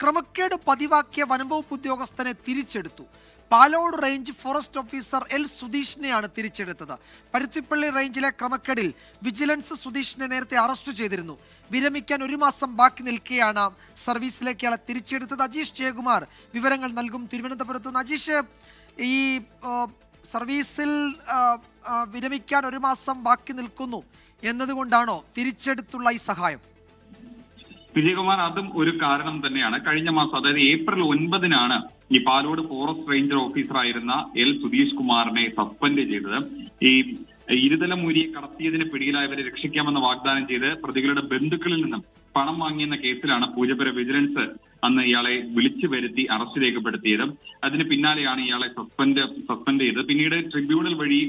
ക്രമക്കേട് പതിവാക്കിയ വനംവകുപ്പ് ഉദ്യോഗസ്ഥനെ തിരിച്ചെടുത്തു. Palode range forest officer L സുധീഷിനെയാണ് തിരിച്ചെടുത്തത്. പരുത്തിപ്പള്ളി റേഞ്ചിലെ ക്രമക്കേടിൽ വിജിലൻസ് സുധീഷിനെ നേരത്തെ അറസ്റ്റ് ചെയ്തിരുന്നു. വിരമിക്കാൻ ഒരു മാസം ബാക്കി നിൽക്കെയാണ് സർവീസിലേക്ക് അയാളെ തിരിച്ചെടുത്തത് അജീഷ് ജയകുമാർ. വിവരങ്ങൾ നൽകും തിരുവനന്തപുരത്ത് അജീഷ് ഈ സർവീസിൽ വിരമിക്കാൻ ഒരു മാസം ബാക്കി നിൽക്കുന്നു എന്നതുകൊണ്ടാണോ തിരിച്ചെടുത്തുള്ള ഈ സഹായം? വിജയകുമാർ അതും ഒരു കാരണം തന്നെയാണ്. കഴിഞ്ഞ മാസം അതായത് ഏപ്രിൽ ഒൻപതിനാണ് ഈ പാലോട് ഫോറസ്റ്റ് റേഞ്ചർ ഓഫീസറായിരുന്ന എൽ സുധീഷ് കുമാറിനെ സസ്പെൻഡ് ചെയ്തത്. ഈ ഇരുതല മൂരിയെ കടത്തിയതിന് പിടിയിലായവരെ രക്ഷിക്കാമെന്ന് വാഗ്ദാനം ചെയ്ത് പ്രതികളുടെ ബന്ധുക്കളിൽ നിന്നും പണം വാങ്ങിയെന്ന കേസിലാണ് പൂജപ്പുര വിജിലൻസ് അന്ന് ഇയാളെ വിളിച്ചു വരുത്തി അറസ്റ്റ് രേഖപ്പെടുത്തിയത്. അതിന് പിന്നാലെയാണ് ഇയാളെ സസ്പെൻഡ് സസ്പെൻഡ് ചെയ്തത്. പിന്നീട് ട്രിബ്യൂണൽ വഴി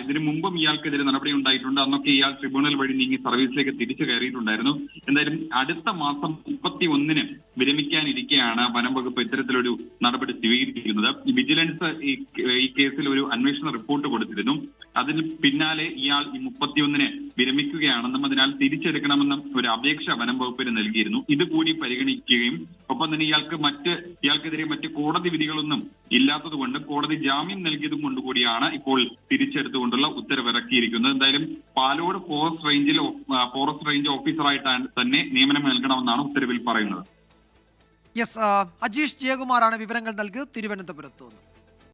ഇതിനു മുമ്പും ഇയാൾക്കെതിരെ നടപടി ഉണ്ടായിട്ടുണ്ട്. അന്നൊക്കെ ഇയാൾ ട്രിബ്യൂണൽ വഴി നീങ്ങി സർവീസിലേക്ക് തിരിച്ചു കയറിയിട്ടുണ്ടായിരുന്നു. എന്തായാലും അടുത്ത മാസം മുപ്പത്തി ഒന്നിന് വിരമിക്കാനിരിക്കെയാണ് വനം വകുപ്പ് ഇത്തരത്തിലൊരു നടപടി സ്വീകരിച്ചിരിക്കുന്നത്. വിജിലൻസ് ഈ കേസിൽ ഒരു അന്വേഷണ റിപ്പോർട്ട് കൊടുത്തിരുന്നു. അതിന് പിന്നാലെ ഇയാൾ ഈ മുപ്പത്തിയൊന്നിന് വിരമിക്കുകയാണെന്നും അതിനാൽ തിരിച്ചെടുക്കണമെന്നും ഒരു അപേക്ഷ വനം വകുപ്പിന് നൽകിയിരുന്നു. ഇത് കൂടി പരിഗണിക്കുകയും ഒപ്പം തന്നെ ഇയാൾക്ക് മറ്റ് ഇയാൾക്കെതിരെ മറ്റ് കോടതി വിധികളൊന്നും ഇല്ലാത്തതുകൊണ്ട് കോടതി ജാമ്യം നൽകിയതും കൊണ്ടുകൂടിയാണ് ഇപ്പോൾ തിരിച്ചെടുത്തുകൊണ്ടുള്ള ഉത്തരവിറക്കിയിരിക്കുന്നത്. എന്തായാലും പാലോട് ഫോറസ്റ്റ് റേഞ്ചിൽ ഫോറസ്റ്റ് റേഞ്ച് ഓഫീസറായിട്ടാണ് തന്നെ നിയമനം നൽകണമെന്നാണ് ഉത്തരവിൽ പറയുന്നത്. യെസ് അജീഷ് ജയകുമാറാണ് വിവരങ്ങൾ നൽകിയത്. തിരുവനന്തപുരത്ത് നിന്ന്.